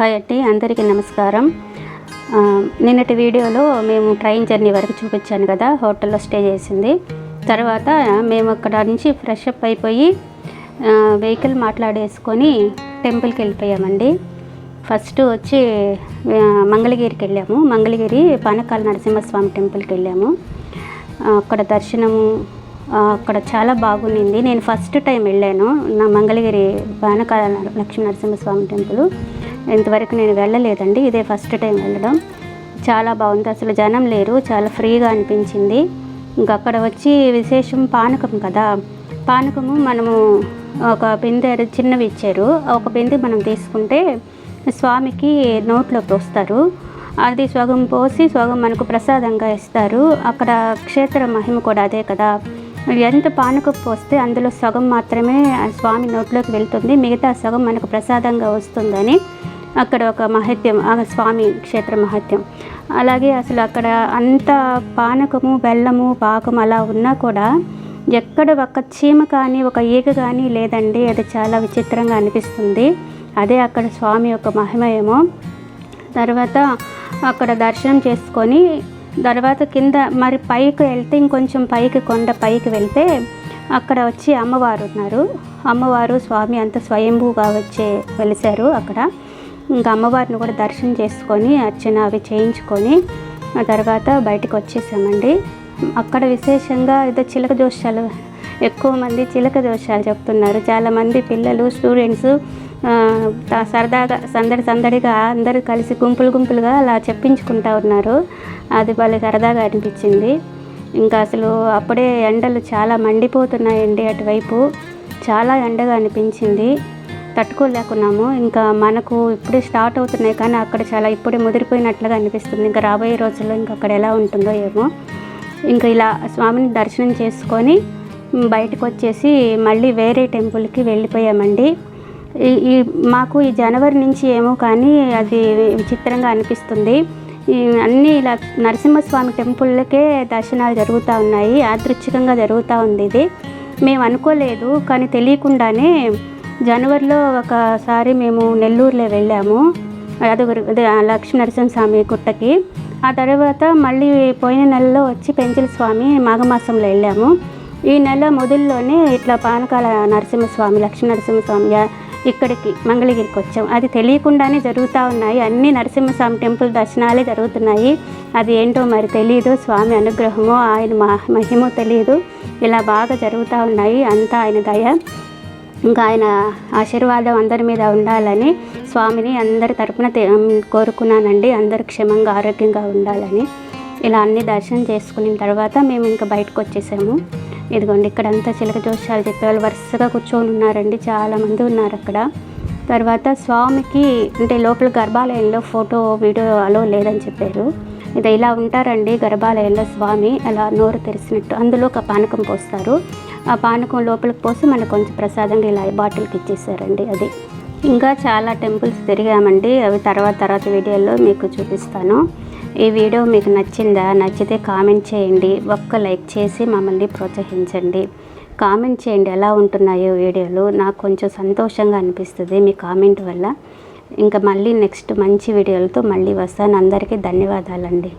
Hi అండి అందరికీ నమస్కారం. నిన్నటి వీడియోలో మేము ట్రైన్ జర్నీ వరకు చూపించాను కదా హోటల్లో స్టే చేసింది. తర్వాత మేము అక్కడ నుంచి ఫ్రెష్ అప్ అయిపోయి వెహికల్ మాట్లాడేసుకొని టెంపుల్కి వెళ్ళిపోయామండి. ఫస్ట్ వచ్చి మంగళగిరికి వెళ్ళాము. మంగళగిరి పానకాల నరసింహస్వామి టెంపుల్కి వెళ్ళాము. అక్కడ దర్శనము అక్కడ చాలా బాగుండింది. నేను ఫస్ట్ టైం వెళ్ళాను నా మంగళగిరి పానకాల లక్ష్మీ నరసింహస్వామి టెంపుల్. ఇంతవరకు నేను వెళ్ళలేదండి. ఇదే ఫస్ట్ టైం వెళ్ళడం. చాలా బాగుంది. అసలు జనం లేరు. చాలా ఫ్రీగా అనిపించింది. ఇంకా అక్కడ వచ్చి విశేషం పానకం కదా. పానకము మనము ఒక బిందె చిన్నవి ఇచ్చారు. ఒక బిందె మనం తీసుకుంటే స్వామికి నోట్లో పోస్తారు. అది స్వగం పోసి స్వగం మనకు ప్రసాదంగా ఇస్తారు. అక్కడ క్షేత్ర మహిమ కూడా అదే కదా. ఎంత పానకం పోస్తే అందులో సగం మాత్రమే ఆ స్వామి నోట్లోకి వెళ్తుంది. మిగతా సగం మనకు ప్రసాదంగా వస్తుందని అక్కడ ఒక మహత్యం ఆ స్వామి క్షేత్ర మహత్యం. అలాగే అసలు అక్కడ అంత పానకము బెల్లము పాకం అలా ఉన్నా కూడా ఎక్కడ ఒక చీమ కానీ ఒక ఈగ కానీ లేదండి. అది చాలా విచిత్రంగా అనిపిస్తుంది. అదే అక్కడ స్వామి యొక్క మహిమ తర్వాత అక్కడ దర్శనం చేసుకొని తర్వాత కింద మరి పైకి వెళ్తే ఇంకొంచెం పైకి కొండ పైకి వెళ్తే అక్కడ వచ్చి అమ్మవారు ఉన్నారు. అమ్మవారు స్వామి అంత స్వయంభూగా వచ్చే వెలిశారు అక్కడ. ఇంకా అమ్మవారిని కూడా దర్శనం చేసుకొని అర్చన అవి చేయించుకొని ఆ తర్వాత బయటకు వచ్చేసామండి. అక్కడ విశేషంగా ఏదో చిలక దోషాలు ఎక్కువ మంది చిలక దోషాలు చెప్తున్నారు. చాలామంది పిల్లలు స్టూడెంట్స్ సరదాగా సందడి సందడిగా అందరూ కలిసి గుంపులు గుంపులుగా అలా చెప్పించుకుంటా ఉన్నారు. అది వాళ్ళకి సరదాగా అనిపించింది. ఇంకా అసలు అప్పుడే ఎండలు చాలా మండిపోతున్నాయండి అటువైపు. చాలా ఎండగా అనిపించింది. తట్టుకోలేకున్నాము. ఇంకా మనకు ఇప్పుడే స్టార్ట్ అవుతున్నాయి కానీ అక్కడ చాలా ఇప్పుడే ముదిరిపోయినట్లుగా అనిపిస్తుంది. ఇంకా రాబోయే రోజుల్లో ఇంకా అక్కడ ఎలా ఉంటుందో ఏమో. ఇంకా ఇలా స్వామిని దర్శనం చేసుకొని బయటకు వచ్చేసి మళ్ళీ వేరే టెంపుల్కి వెళ్ళిపోయామండి. ఈ మాకు ఈ జనవరి నుంచి ఏమో కానీ అది విచిత్రంగా అనిపిస్తుంది. ఈ అన్నీ ఇలా నరసింహస్వామి టెంపుల్లకే దర్శనాలు జరుగుతూ ఉన్నాయి. యాదృచ్ఛికంగా జరుగుతూ ఉంది ఇది. మేము అనుకోలేదు కానీ తెలియకుండానే జనవరిలో ఒకసారి మేము నెల్లూరులో వెళ్ళాము. అది లక్ష్మీ నరసింహస్వామి గుట్టకి. ఆ తర్వాత మళ్ళీ పోయిన నెలలో వచ్చి పెంచల స్వామి మాఘమాసంలో వెళ్ళాము. ఈ నెల మొదల్లోనే ఇట్లా పానకాల నరసింహస్వామి లక్ష్మీ నరసింహస్వామి ఇక్కడికి మంగళగిరికి వచ్చాం. అది తెలియకుండానే జరుగుతూ ఉన్నాయి. అన్ని నరసింహస్వామి టెంపుల్ దర్శనాలే జరుగుతున్నాయి. అది ఏంటో మరి తెలియదు స్వామి అనుగ్రహమో ఆయన మహ- మహిమో తెలియదు ఇలా బాగా జరుగుతూ ఉన్నాయి. అంతా ఆయన దయ. ఇంకా ఆయన ఆశీర్వాదం అందరి మీద ఉండాలని స్వామిని అందరి తరపున కోరుకున్నానండి. అందరు క్షేమంగా ఆరోగ్యంగా ఉండాలని. ఇలా అన్ని దర్శనం చేసుకున్న తర్వాత మేము ఇంకా బయటకు వచ్చేసాము. ఇదిగోండి ఇక్కడంతా చిలక జోషాలు చెప్పేవాళ్ళు వరుసగా కూర్చొని ఉన్నారండి. చాలామంది ఉన్నారు అక్కడ. తర్వాత స్వామికి అంటే లోపల గర్భాలయంలో ఫోటో వీడియో అలో లేదని చెప్పారు. ఇది ఇలా ఉంటారండి గర్భాలయంలో స్వామి అలా నోరు తెరిచినట్టు అందులో ఒక పానకం పోస్తారు. ఆ పానకం లోపలికి పోసి మనకు కొంచెం ప్రసాదంగా ఇలా బాటిల్కి ఇచ్చేసారండి అది. ఇంకా చాలా టెంపుల్స్ తిరిగామండి. అవి తర్వాత తర్వాత వీడియోలో మీకు చూపిస్తాను. ఈ వీడియో మీకు నచ్చిందా? నచ్చితే కామెంట్ చేయండి. ఒక్క లైక్ చేసి మమ్మల్ని ప్రోత్సహించండి. కామెంట్ చేయండి ఎలా ఉంటున్నాయో వీడియోలు. నాకు కొంచెం సంతోషంగా అనిపిస్తుంది మీ కామెంట్ వల్ల. ఇంకా మళ్ళీ నెక్స్ట్ మంచి వీడియోలతో మళ్ళీ వస్తాను. అందరికీ ధన్యవాదాలండి.